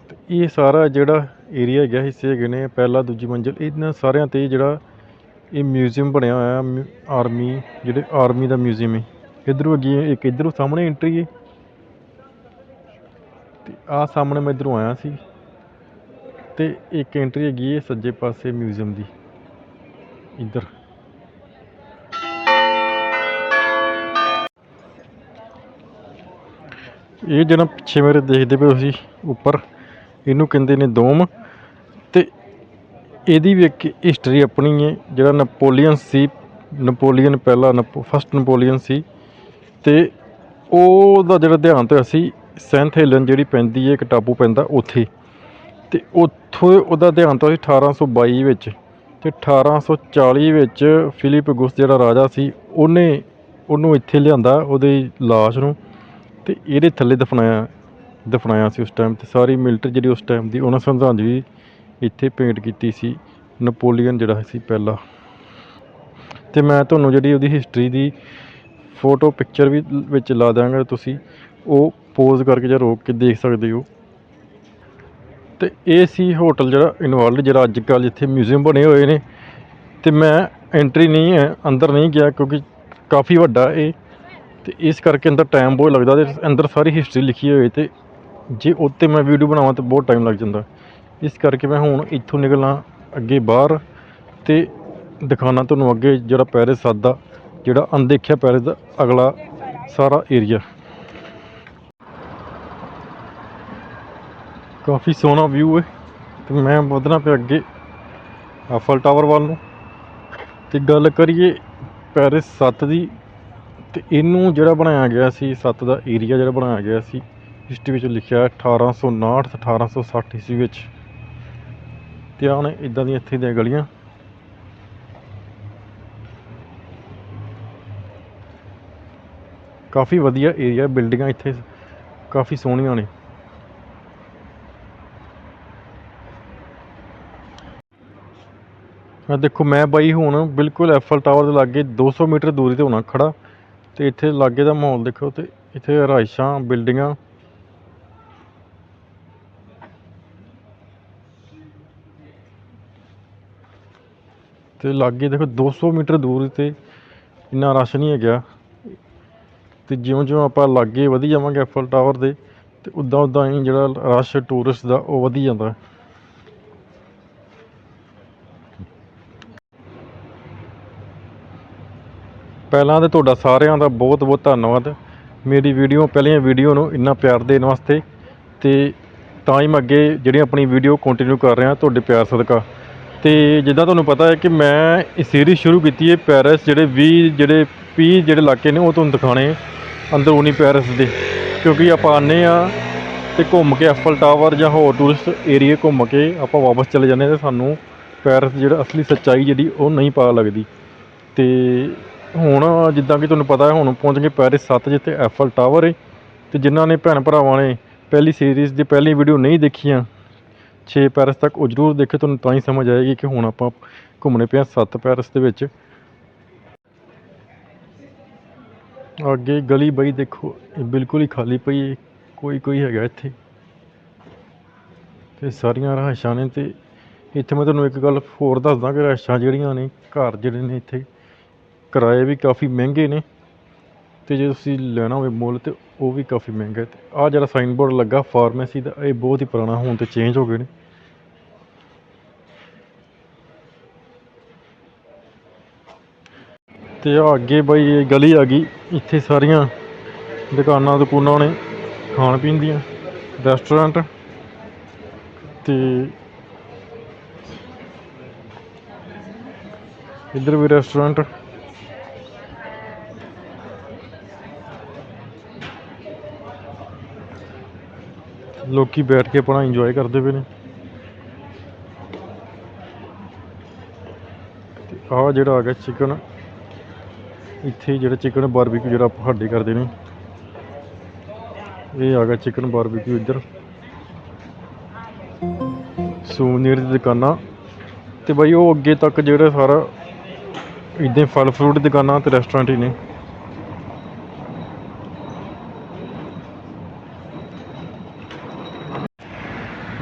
ਤੇ ਇਹ ਸਾਰਾ ਜਿਹੜਾ ਏਰੀਆ ਹੈਗਾ ਹਿੱਸੇ ਹੈਗੇ ਨੇ ਪਹਿਲਾ ਦੂਜੀ ਮੰਜ਼ਿਲ ਇਹਨਾਂ ਸਾਰਿਆਂ ਤੇ ਜਿਹੜਾ ਇਹ ਮਿਊਜ਼ੀਅਮ ਬਣਿਆ ਹੋਇਆ ਆਰਮੀ ਜਿਹੜੇ ਆਰਮੀ ਦਾ ਮਿਊਜ਼ੀਅਮ ਹੈ ਇਧਰੋਂ ਅੱਗੇ ਇੱਕ ਇਧਰੋਂ ਸਾਹਮਣੇ ਐਂਟਰੀ ਹੈ ਤੇ ਆ ਸਾਹਮਣੇ ਮੈਂ ਇਧਰੋਂ ਆਇਆ ਸੀ। ਤੇ ਇੱਕ ਐਂਟਰੀ ਹੈਗੀ ਹੈ ਸੱਜੇ ਪਾਸੇ ਮਿਊਜ਼ੀਅਮ ਦੀ। ਇੱਧਰ। ਇਹ ਜਿਹੜਾ ਪਿੱਛੇ ਮੇਰੇ ਦੇਖਦੇ ਪਏ ਤੁਸੀਂ, ਉੱਪਰ, ਇਹਨੂੰ ਕਹਿੰਦੇ ਨੇ ਦੋਮ ਤੇ ਇਹਦੀ ਵੀ ਇੱਕ ਹਿਸਟਰੀ ਆਪਣੀ ਹੈ, ਜਿਹੜਾ ਨਪੋਲੀਅਨ ਸੀ ਨਪੋਲੀਅਨ ਪਹਿਲਾ ਫਸਟ ਨਪੋਲੀਅਨ ਸੀ। ਤੇ ਉਹਦਾ ਜਿਹੜਾ ਧਿਆਨ ਤੇ ਅਸੀਂ ਸੈਂਥ ਹੈਲਨ ਜਿਹੜੀ ਪੈਂਦੀ ਹੈ, ਇੱਕ ਟਾਪੂ ਪੈਂਦਾ ਉੱਥੇ। ਤੇ ਉੱਥੋਂ ਉਹਦਾ ਧਿਆਨ ਤਾਂ ਸੀ 1822 ਵਿੱਚ ਤੇ 1840 ਵਿੱਚ ਫਿਲਿਪ ਗੁਸ ਜਿਹੜਾ ਰਾਜਾ ਸੀ, ਉਹਨੇ ਉਹਨੂੰ ਇੱਥੇ ਲਿਆਂਦਾ ਉਹਦੀ ਲਾਸ਼ ਨੂੰ ਤੇ ਇਹਦੇ ਥੱਲੇ ਦਫਨਾਇਆ ਦਫਨਾਇਆ ਸੀ ਉਸ ਟਾਈਮ ਤੇ ਸਾਰੀ ਮਿਲਟਰੀ ਜਿਹੜੀ ਉਸ ਟਾਈਮ ਦੀ ਉਹਨਾਂ ਸ਼ਰਧਾਂਜਲੀ ਇੱਥੇ ਪੇਂਟ ਕੀਤੀ ਸੀ, ਨਪੋਲੀਅਨ ਜਿਹੜਾ ਸੀ ਪਹਿਲਾ। ਤੇ ਮੈਂ ਤੁਹਾਨੂੰ ਜਿਹੜੀ ਉਹਦੀ ਹਿਸਟਰੀ ਦੀ ਫੋਟੋ ਪਿਕਚਰ ਵੀ ਵਿੱਚ ਲਾ ਦਾਂਗਾ ਤੁਸੀਂ। ਉਹ ਪੋਜ਼ ਕਰਕੇ ਜਾਂ ਰੋਕ ਕੇ ਦੇਖ ਸਕਦੇ ਹੋ। ਤੇ ਇਹ ਸੀ ਹੋਟਲ ਜਿਹੜਾ ਇਨਵੋਲਡ ਜਿਹੜਾ ਅੱਜ ਕੱਲ੍ਹ ਜਿੱਥੇ ਮਿਊਜ਼ੀਅਮ ਬਣੇ ਹੋਏ ਨੇ। ਤੇ ਮੈਂ ਐਂਟਰੀ ਨਹੀਂ ਹੈ, ਅੰਦਰ ਨਹੀਂ ਗਿਆ ਕਿਉਂਕਿ ਕਾਫੀ ਵੱਡਾ ਇਹ। ਤੇ ਇਸ ਕਰਕੇ ਅੰਦਰ ਟਾਈਮ ਬਹੁਤ ਲੱਗਦਾ ਤੇ ਅੰਦਰ ਸਾਰੀ ਹਿਸਟਰੀ ਲਿਖੀ ਹੋਈ ਤੇ ਜੇ ਉੱਤੇ ਮੈਂ ਵੀਡੀਓ ਬਣਾਵਾਂ ਤਾਂ ਬਹੁਤ ਟਾਈਮ ਲੱਗ ਜਾਂਦਾ। ਇਸ ਕਰਕੇ ਮੈਂ ਹੁਣ ਇੱਥੋਂ ਨਿਕਲਣਾ ਅੱਗੇ ਬਾਹਰ ਤੇ ਦਿਖਾਣਾ ਤੁਹਾਨੂੰ ਅੱਗੇ ਜਿਹੜਾ ਪੈਰਿਸ ਸਾਦਾ ਜਿਹੜਾ ਅਣਦੇਖਿਆ ਪੈਰਿਸ ਦਾ ਅਗਲਾ ਸਾਰਾ ਏਰੀਆ। ਕਾਫੀ ਸੋਹਣਾ ਵਿਊ ਹੈ ਤੇ ਮੈਂ ਵਧਣਾ ਪਿਆ ਅੱਗੇ ਆਫਲ ਟਾਵਰ ਵੱਲ ਨੂੰ। ਤੇ ਗੱਲ ਕਰੀਏ ਪੈਰਿਸ 7 ਦੀ, ਤੇ ਇਹਨੂੰ ਜਿਹੜਾ ਬਣਾਇਆ ਗਿਆ ਸੀ 7 ਦਾ ਏਰੀਆ ਜਿਹੜਾ ਬਣਾਇਆ ਗਿਆ ਸੀ ਹਿਸਟਰੀ ਵਿੱਚ ਲਿਖਿਆ ਹੈ 1859 ਤੇ 1860 ਈਸਵੀ ਵਿੱਚ। ਤੇ ਆਹ ਨੇ ਇਦਾਂ ਦੀਆਂ ਇੱਥੇ ਦੀਆਂ ਗਲੀਆਂ। ਕਾਫੀ ਵਧੀਆ ਏਰੀਆ ਬਿਲਡਿੰਗਾਂ ਇੱਥੇ, ਕਾਫੀ ਸੋਹਣੀਆਂ ਨੇ। ਆ ਦੇਖੋ, ਮੈਂ ਬਾਈ ਹੁਣ ਬਿਲਕੁਲ ਐਫਲ ਟਾਵਰ ਦੇ ਲਾਗੇ 200 ਮੀਟਰ ਦੂਰੀ ਤੇ ਹੋਣਾ ਖੜਾ, ਤੇ ਇੱਥੇ ਲਾਗੇ ਦਾ ਮਾਹੌਲ ਦੇਖੋ, ਤੇ ਇੱਥੇ ਰਿਹਾਇਸ਼ਾਂ ਬਿਲਡਿੰਗਾਂ ਤੇ ਲਾਗੇ ਦੇਖੋ 200 ਮੀਟਰ ਦੂਰ ਤੇ ਇੰਨਾ ਰਸ਼ ਨਹੀਂ ਹੈਗਾ। ਤੇ ਜਿਉਂ ਜਿਉਂ ਆਪਾਂ ਲਾਗੇ ਵਧੀ ਜਾਵਾਂਗੇ ਐਫਲ ਟਾਵਰ ਦੇ, ਤੇ ਉਦਾਂ ਉਦਾਂ ਹੀ ਜਿਹੜਾ ਰਸ਼ ਟੂਰਿਸਟ ਦਾ ਉਹ ਵਧੀ ਜਾਂਦਾ। ਪਹਿਲਾਂ ਤਾਂ ਤੁਹਾਡਾ ਸਾਰਿਆਂ ਦਾ ਬਹੁਤ ਬਹੁਤ ਧੰਨਵਾਦ। ਮੇਰੀ ਵੀਡੀਓ, ਪਹਿਲੀਆਂ ਵੀਡੀਓ ਨੂੰ ਇੰਨਾ ਪਿਆਰ ਦੇਣ ਵਾਸਤੇ, ਤੇ ਤਾਂ ਹੀ ਮੈਂ ਅੱਗੇ ਜਿਹੜੀ ਆਪਣੀ ਵੀਡੀਓ ਕੰਟੀਨਿਊ ਕਰ ਰਿਹਾ, ਤੁਹਾਡੇ ਪਿਆਰ ਸਦਕਾ। ਤੇ ਜਿੱਦਾਂ ਤੁਹਾਨੂੰ ਪਤਾ ਹੈ ਕਿ ਮੈਂ ਇਹ ਸੀਰੀਜ਼ ਸ਼ੁਰੂ ਕੀਤੀ ਹੈ ਪੈਰਿਸ ਜਿਹੜੇ 20 ਜਿਹੜੇ 20 ਜਿਹੜੇ ਇਲਾਕੇ ਨੇ ਉਹ ਤੁਹਾਨੂੰ ਦਿਖਾਣੇ ਅੰਦਰੂਨੀ ਪੈਰਿਸ ਦੇ, ਕਿਉਂਕਿ ਆਪਾਂ ਆਨੇ ਆ ਤੇ ਘੁੰਮ ਕੇ ਐਫਲ ਟਾਵਰ ਜਾਂ ਹੋਰ ਟੂਰਿਸਟ ਏਰੀਆ ਘੁੰਮ ਕੇ ਆਪਾਂ ਵਾਪਸ ਚਲੇ ਜਾਂਦੇ ਤੇ ਸਾਨੂੰ ਪੈਰਿਸ ਜਿਹੜਾ ਅਸਲੀ ਸੱਚਾਈ ਜਿਹੜੀ ਉਹ ਨਹੀਂ ਪਤਾ ਲੱਗਦੀ। ਤੇ ਹੁਣ ਜਿੱਦਾਂ ਕਿ ਤੁਹਾਨੂੰ ਪਤਾ ਹੈ, ਹੁਣ ਪਹੁੰਚ ਗਏ ਪੈਰਿਸ 7 ਜਿੱਥੇ ਐਫਲ ਟਾਵਰ ਹੈ ਤੇ ਜਿਨ੍ਹਾਂ ਨੇ ਭੈਣ ਭਰਾਵਾਂ ਨੇ ਪਹਿਲੀ ਸੀਰੀਜ਼ ਦੀ ਪਹਿਲੀ ਵੀਡੀਓ ਨਹੀਂ ਦੇਖੀਆਂ 6 ਪੈਰਿਸ ਤੱਕ, ਉਹ ਜ਼ਰੂਰ ਦੇਖੇ, ਤੁਹਾਨੂੰ ਤਾਂ ਹੀ ਸਮਝ ਆਏਗੀ ਕਿ ਹੁਣ ਆਪਾਂ ਘੁੰਮਣੇ ਪਏ ਹਾਂ ਸੱਤ ਪੈਰਿਸ ਦੇ ਵਿੱਚ। ਅੱਗੇ ਗਲੀ ਬਈ ਦੇਖੋ, ਇਹ ਬਿਲਕੁਲ ਹੀ ਖਾਲੀ ਪਈ ਹੈ, ਕੋਈ ਕੋਈ ਹੈਗਾ ਇੱਥੇ। ਤੇ ਸਾਰੀਆਂ ਰਹਾਇਸ਼ਾਂ ਨੇ ਤੇ ਇੱਥੇ ਮੈਂ ਤੁਹਾਨੂੰ ਇੱਕ ਗੱਲ ਹੋਰ ਦੱਸਦਾ ਕਿ ਰਹਾਇਸ਼ਾਂ ਜਿਹੜੀਆਂ ਨੇ, ਘਰ ਜਿਹੜੇ ਨੇ ਇੱਥੇ, ਕਿਰਾਏ ਵੀ ਕਾਫੀ ਮਹਿੰਗੇ ਨੇ। ਅਤੇ ਜੇ ਤੁਸੀਂ ਲੈਣਾ ਹੋਵੇ ਮੁੱਲ ਤਾਂ ਉਹ ਵੀ ਕਾਫੀ ਮਹਿੰਗਾ ਅਤੇ ਆਹ ਜਿਹੜਾ ਸਾਈਨ ਬੋਰਡ ਲੱਗਾ ਫਾਰਮੇਸੀ ਦਾ, ਇਹ ਬਹੁਤ ਹੀ ਪੁਰਾਣਾ, ਹੁਣ ਤੇ ਚੇਂਜ ਹੋ ਗਏ ਨੇ। ਤੇ ਆ ਅੱਗੇ ਬਈ ਇਹ ਗਲੀ ਆ ਗਈ, ਇੱਥੇ ਸਾਰੀਆਂ ਦੁਕਾਨਾਂ ਦੁਕਾਨਾਂ ਨੇ ਖਾਣ ਪੀਣ ਦੀਆਂ ਰੈਸਟੋਰੈਂਟ ਤੇ ਇੱਧਰ ਵੀ ਰੈਸਟੋਰੈਂਟ ਲੋਕੀ ਬੈਠ ਕੇ ਆਪਣਾ ਇੰਜੋਏ ਕਰਦੇ ਪਏ ਨੇ। ਤੇ ਆਹ ਜਿਹੜਾ ਆ ਗਿਆ ਚਿਕਨ ਇੱਥੇ ਜਿਹੜਾ ਚਿਕਨ ਬਾਰਬੀਕਿਊ ਜਿਹੜਾ ਸਾਡੇ ਕਰਦੇ ਨੇ। ਇਹ ਆ ਗਿਆ ਚਿਕਨ ਬਾਰਬੀਕਿਊ ਇੱਧਰ। ਸੂਵਨੀਰ ਦੀ ਦੁਕਾਨਾਂ। ਤੇ ਬਾਈ ਉਹ ਅੱਗੇ ਤੱਕ ਜਿਹੜਾ ਸਾਰਾ ਇਦਾਂ ਫਲ ਫਰੂਟ ਦੀ ਦੁਕਾਨਾਂ ਤੇ ਰੈਸਟੋਰੈਂਟ ਹੀ ਨੇ।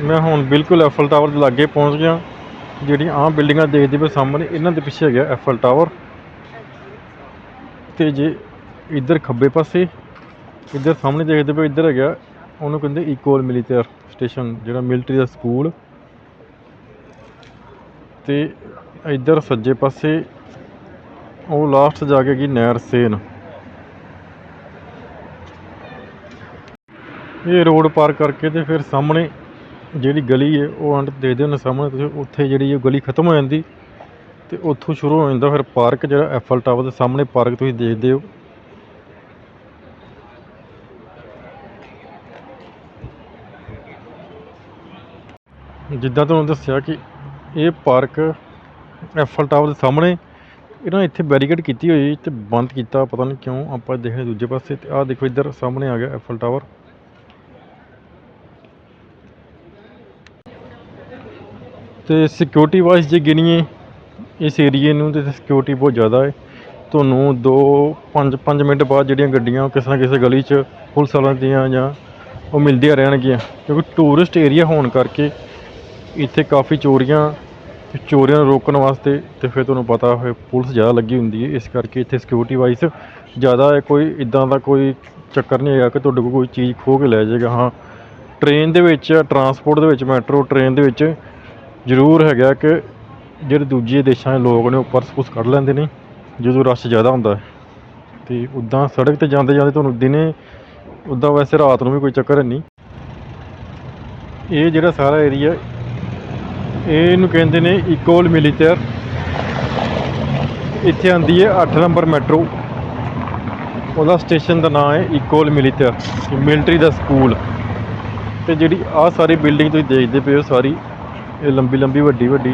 ਮੈਂ ਹੁਣ ਬਿਲਕੁਲ ਐਫਲ ਟਾਵਰ ਦੇ ਲਾਗੇ ਪਹੁੰਚ ਗਿਆ। ਜਿਹੜੀਆਂ ਆਹ ਬਿਲਡਿੰਗਾਂ ਦੇਖਦੇ ਪਏ ਸਾਹਮਣੇ, ਇਹਨਾਂ ਦੇ ਪਿੱਛੇ ਹੈਗਾ ਐਫਲ ਟਾਵਰ ਤੇ ਜੇ ਇੱਧਰ ਖੱਬੇ ਪਾਸੇ, ਇੱਧਰ ਸਾਹਮਣੇ ਦੇਖਦੇ ਪਏ ਇੱਧਰ ਹੈਗਾ, ਉਹਨੂੰ ਕਹਿੰਦੇ ਇਕੋਲ ਮਿਲੀਟਰੀ ਸਟੇਸ਼ਨ ਜਿਹੜਾ ਮਿਲਟਰੀ ਦਾ ਸਕੂਲ ਤੇ ਇੱਧਰ ਸੱਜੇ ਪਾਸੇ, ਉਹ ਲਾਸਟ ਜਾ ਕੇ ਗਈ ਨਹਿਰ ਸੇਨ। ਇਹ ਰੋਡ ਪਾਰ ਕਰਕੇ ਤੇ ਫਿਰ ਸਾਹਮਣੇ ਜਿਹੜੀ ਗਲੀ ਹੈ, ਉਹ ਅੰਡ ਦੇਖਦੇ ਹੋ ਨਾ ਸਾਹਮਣੇ ਤੁਸੀਂ, ਉੱਥੇ ਜਿਹੜੀ ਇਹ ਗਲੀ ਖਤਮ ਹੋ ਜਾਂਦੀ ਤੇ ਉੱਥੋਂ ਸ਼ੁਰੂ ਹੋ ਜਾਂਦਾ ਫਿਰ ਪਾਰਕ ਜਿਹੜਾ ਐਫਲ ਟਾਵਰ ਦੇ ਸਾਹਮਣੇ ਪਾਰਕ ਤੁਸੀਂ ਦੇਖਦੇ ਹੋ। ਜਿੱਦਾਂ ਤੁਹਾਨੂੰ ਦੱਸਿਆ ਕਿ ਇਹ ਪਾਰਕ ਐਫਲ ਟਾਵਰ ਦੇ ਸਾਹਮਣੇ, ਇਹਨਾਂ ਨੇ ਇੱਥੇ ਬੈਰੀਕੇਡ ਕੀਤੀ ਹੋਈ ਤੇ ਬੰਦ ਕੀਤਾ, ਪਤਾ ਨਹੀਂ ਕਿਉਂ ਆਪਾਂ ਦੇਖਦੇ ਦੂਜੇ ਪਾਸੇ ਤੇ ਆਹ ਦੇਖੋ ਇੱਧਰ ਸਾਹਮਣੇ ਆ ਗਿਆ ਐਫਲ ਟਾਵਰ ਤੇ ਸਿਕਿਉਰਿਟੀ ਵਾਈਜ਼ ਜੇ ਗਿਣੀਏ ਇਸ ਏਰੀਏ ਨੂੰ ਤੇ ਸਿਕਿਉਰਿਟੀ ਬਹੁਤ ਜ਼ਿਆਦਾ ਹੈ। ਤੁਹਾਨੂੰ 2 5 5 ਮਿੰਟ ਬਾਅਦ ਜਿਹੜੀਆਂ ਗੱਡੀਆਂ ਕਿਸੇ ਨਾ ਕਿਸੇ ਗਲੀ 'ਚ ਪੁਲਿਸ ਵਾਲਿਆਂ ਦੀਆਂ ਜਾਂ ਉਹ ਮਿਲਦੀਆਂ ਰਹਿਣਗੀਆਂ। ਕਿਉਂਕਿ ਟੂਰਿਸਟ ਏਰੀਆ ਹੋਣ ਕਰਕੇ ਇੱਥੇ ਕਾਫੀ ਚੋਰੀਆਂ ਤੇ ਚੋਰੀਆਂ ਨੂੰ ਰੋਕਣ ਵਾਸਤੇ ਤੇ ਫਿਰ ਤੁਹਾਨੂੰ ਪਤਾ ਹੈ ਪੁਲਿਸ ਜ਼ਿਆਦਾ ਲੱਗੀ ਹੁੰਦੀ ਹੈ। ਇਸ ਕਰਕੇ ਇੱਥੇ ਸਿਕਿਉਰਿਟੀ ਵਾਈਜ਼ ਜ਼ਿਆਦਾ ਹੈ, ਕੋਈ ਇਦਾਂ ਦਾ ਕੋਈ ਚੱਕਰ ਨਹੀਂ ਹੈਗਾ ਕਿ ਤੁਹਾਡੇ ਕੋਲ ਕੋਈ ਚੀਜ਼ ਖੋਹ ਕੇ ਲੈ ਜਾਏਗਾ। ਹਾਂ ਟ੍ਰੇਨ ਦੇ ਵਿੱਚ ਟਰਾਂਸਪੋਰਟ ਦੇ ਵਿੱਚ ਮੈਟਰੋ ਟ੍ਰੇਨ ਦੇ ਵਿੱਚ ਜ਼ਰੂਰ ਹੈਗਾ ਕਿ ਜਿਹੜੇ ਦੂਜੇ ਦੇਸ਼ਾਂ ਦੇ ਲੋਕ ਨੇ ਉਹ ਪਰਸ ਪੁਰਸ ਕੱਢ ਲੈਂਦੇ ਨੇ, ਜਦੋਂ ਰਸ਼ ਜ਼ਿਆਦਾ ਹੁੰਦਾ ਹੈ। ਤੇ ਉੱਦਾਂ ਸੜਕ ਤੇ ਜਾਂਦੇ ਜਾਂਦੇ ਤੁਹਾਨੂੰ ਦਿਨੇ ਉੱਦਾਂ ਵੈਸੇ ਰਾਤ ਨੂੰ ਵੀ ਕੋਈ ਚੱਕਰ ਨਹੀਂ। ਇਹ ਜਿਹੜਾ ਸਾਰਾ ਏਰੀਆ ਇਹ ਇਹਨੂੰ ਕਹਿੰਦੇ ਨੇ ਇਕੋਲ ਮਿਲੀਟਰ ਇੱਥੇ ਆਂਦੀ ਹੈ 8 ਨੰਬਰ ਮੈਟਰੋ। ਉਹਦਾ ਸਟੇਸ਼ਨ ਦਾ ਨਾਮ ਹੈ ਇਕੋਲ ਮਿਲੀਟਰ ਮਿਲਟਰੀ ਦਾ ਸਕੂਲ ਤੇ ਜਿਹੜੀ ਆਹ ਸਾਰੀ ਬਿਲਡਿੰਗ ਤੁਸੀਂ ਦੇਖਦੇ ਪਏ ਹੋ ਸਾਰੀ ਇਹ ਲੰਬੀ ਲੰਬੀ ਵੱਡੀ ਵੱਡੀ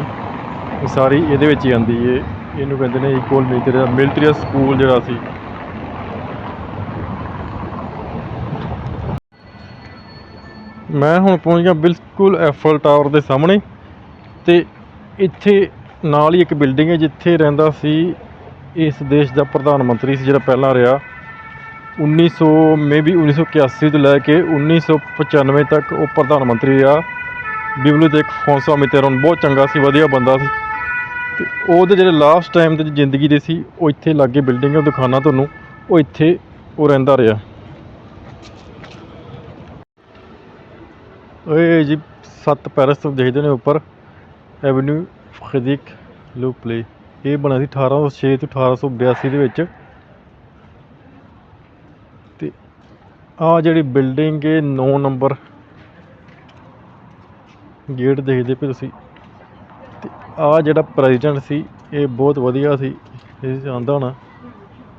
ਇਹ ਸਾਰੀ ਇਹਦੇ ਵਿੱਚ ਹੀ ਆਂਦੀ ਏ। ਇਹਨੂੰ ਕਹਿੰਦੇ ਨੇ ਇਕੋਲ ਮਿਲਟਰੀ ਦਾ ਮਿਲਟਰੀ ਦਾ ਸਕੂਲ ਜਿਹੜਾ ਸੀ। ਮੈਂ ਹੁਣ ਪਹੁੰਚ ਗਿਆ ਬਿਲਕੁਲ ਐਫਲ ਟਾਵਰ ਦੇ ਸਾਹਮਣੇ ਤੇ ਇੱਥੇ ਨਾਲ ਹੀ ਇੱਕ ਬਿਲਡਿੰਗ ਹੈ ਜਿੱਥੇ ਰਹਿੰਦਾ ਸੀ ਇਸ ਦੇਸ਼ ਦਾ ਪ੍ਰਧਾਨ ਮੰਤਰੀ ਸੀ ਜਿਹੜਾ ਪਹਿਲਾਂ ਰਿਹਾ। 1900 ਮੇਬੀ 1981 ਤੋਂ ਲੈ ਕੇ 1995 ਤੱਕ ਉਹ ਪ੍ਰਧਾਨ ਮੰਤਰੀ ਰਿਹਾ। ਬਿਬਲੂ ਦੇ ਇੱਕ ਬਿਬਲੀਓਥੇਕ ਫੌਂਸਾ ਮਿਤਰਨ ਬਹੁਤ ਚੰਗਾ ਸੀ, ਵਧੀਆ ਬੰਦਾ ਸੀ। ਤੇ ਉਹਦੇ ਜਿਹੜੇ ਲਾਸਟ ਟਾਈਮ ਤੇ ਜ਼ਿੰਦਗੀ ਦੇ ਸੀ, ਉਹ ਇੱਥੇ ਲਾਗੇ ਬਿਲਡਿੰਗ ਉਹ ਦਿਖਾਣਾ ਤੁਹਾਨੂੰ, ਉਹ ਇੱਥੇ ਉਹ ਰਹਿੰਦਾ ਰਿਹਾ। ਓਏ ਜੀ, ਸੱਤ ਪੈਰਸ ਤੋਂ ਦੇਖਦੇ ਨੇ ਉੱਪਰ ਐਵਨਿਊ ਖਦੀਕ ਲੋ ਪਲੇ ਇਹ ਬਣਾ ਸੀ 1806 ਤੋਂ 1882 ਦੇ ਵਿੱਚ। ਤੇ ਆ ਜਿਹੜੀ ਬਿਲਡਿੰਗ ਹੈ 9 ਨੰਬਰ ਗੇਟ ਦੇਖਦੇ ਪਏ ਤੁਸੀਂ। ਤੇ ਆ ਜਿਹੜਾ ਪ੍ਰੈਜ਼ੀਡੈਂਟ ਸੀ, ਇਹ ਬਹੁਤ ਵਧੀਆ ਸੀ। ਇਹ ਜਾਣਦਾ ਹੋਣਾ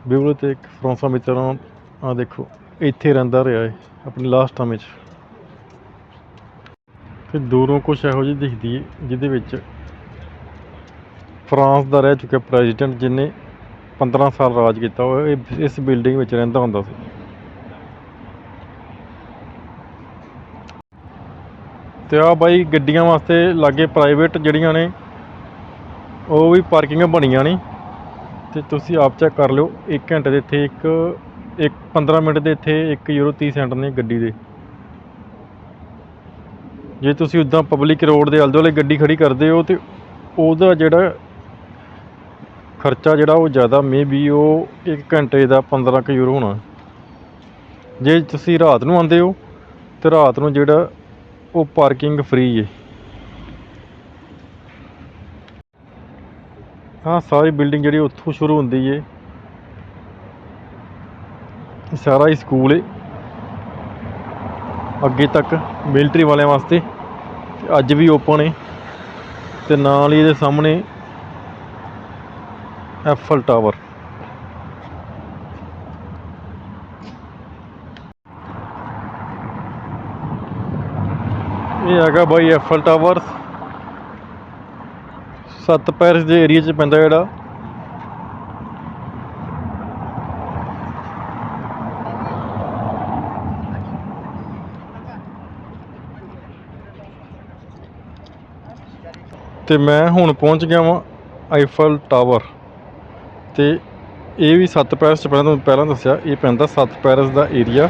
ਬਿਬਲੋ ਤੇ ਇੱਕ ਫਰਾਂਸਾ ਮਿੱਤਰਾਂ ਆ ਦੇਖੋ, ਇੱਥੇ ਰਹਿੰਦਾ ਰਿਹਾ ਹੈ ਆਪਣੀ ਲਾਸਟ ਟਾਈਮ ਵਿੱਚ। ਤੇ ਦੂਰੋਂ ਕੁਛ ਇਹੋ ਜਿਹੀ ਦਿਖਦੀ ਹੈ ਜਿਹਦੇ ਵਿੱਚ ਫਰਾਂਸ ਦਾ ਰਹਿ ਚੁੱਕਿਆ ਪ੍ਰੈਜ਼ੀਡੈਂਟ ਜਿਹਨੇ 15 ਸਾਲ ਰਾਜ ਕੀਤਾ ਉਹ ਇਸ ਬਿਲਡਿੰਗ ਵਿੱਚ ਰਹਿੰਦਾ ਹੁੰਦਾ ਸੀ। ਤੇ ਆ ਬਾਈ ਗੱਡੀਆਂ ਵਾਸਤੇ ਲਾਗੇ ਪ੍ਰਾਈਵੇਟ ਜਿਹੜੀਆਂ ਨੇ, ਉਹ ਵੀ ਪਾਰਕਿੰਗਾਂ ਬਣੀਆਂ ਨੇ। ਤੇ ਤੁਸੀਂ ਆਪ ਚੈੱਕ ਕਰ ਲਿਓ 1 ਘੰਟੇ ਦੇ ਇੱਥੇ ਇੱਕ ਇੱਕ 15 ਮਿੰਟ ਦੇ ਇੱਥੇ 1 ਯੂਰੋ 30 ਸੈਂਟ ਨੇ ਗੱਡੀ ਦੇ। ਜੇ ਤੁਸੀਂ ਉਦਾਂ ਪਬਲਿਕ ਰੋਡ ਦੇ ਆਲੇ ਦੁਆਲੇ ਗੱਡੀ ਖੜੀ ਕਰਦੇ ਹੋ ਤੇ ਉਹਦਾ ਜਿਹੜਾ ਖਰਚਾ ਜਿਹੜਾ ਉਹ ਜ਼ਿਆਦਾ ਮੇਬੀ ਉਹ 1 ਘੰਟੇ ਦਾ 15 ਕੁ ਯੂਰੋ ਹੋਣਾ। ਜੇ ਤੁਸੀਂ ਰਾਤ ਨੂੰ ਆਉਂਦੇ ਹੋ ਤੇ ਰਾਤ ਨੂੰ ਜਿਹੜਾ ਉਹ ਪਾਰਕਿੰਗ ਫ੍ਰੀ ਹੈ ਹਾਂ, ਸਾਰੀ ਬਿਲਡਿੰਗ ਜਿਹੜੀ ਉੱਥੋਂ ਸ਼ੁਰੂ ਹੁੰਦੀ ਏ। ਸਾਰਾ ਹੀ ਸਕੂਲ ਏ। ਅੱਗੇ ਤੱਕ ਮਿਲਟਰੀ ਵਾਲਿਆਂ ਵਾਸਤੇ ਅੱਜ ਵੀ ਓਪਨ ਏ ਤੇ ਨਾਲ ਹੀ ਇਹਦੇ ਸਾਹਮਣੇ ਐਫਲ ਟਾਵਰ ਇਹ ਹੈਗਾ ਬਾਈ ਐਫਲ ਟਾਵਰ ਸੱਤ ਪੈਰਿਸ ਦੇ ਏਰੀਆ 'ਚ ਪੈਂਦਾ ਜਿਹੜਾ। ਤੇ ਮੈਂ ਹੁਣ ਪਹੁੰਚ ਗਿਆ ਵਾਂ ਆਈਫਲ ਟਾਵਰ ਤੇ ਇਹ ਵੀ ਸੱਤ ਪੈਰਿਸ 'ਚ ਪਹਿਲਾਂ ਤੁਹਾਨੂੰ ਪਹਿਲਾਂ ਦੱਸਿਆ, ਇਹ ਪੈਂਦਾ ਸੱਤ ਪੈਰਿਸ ਦਾ ਏਰੀਆ।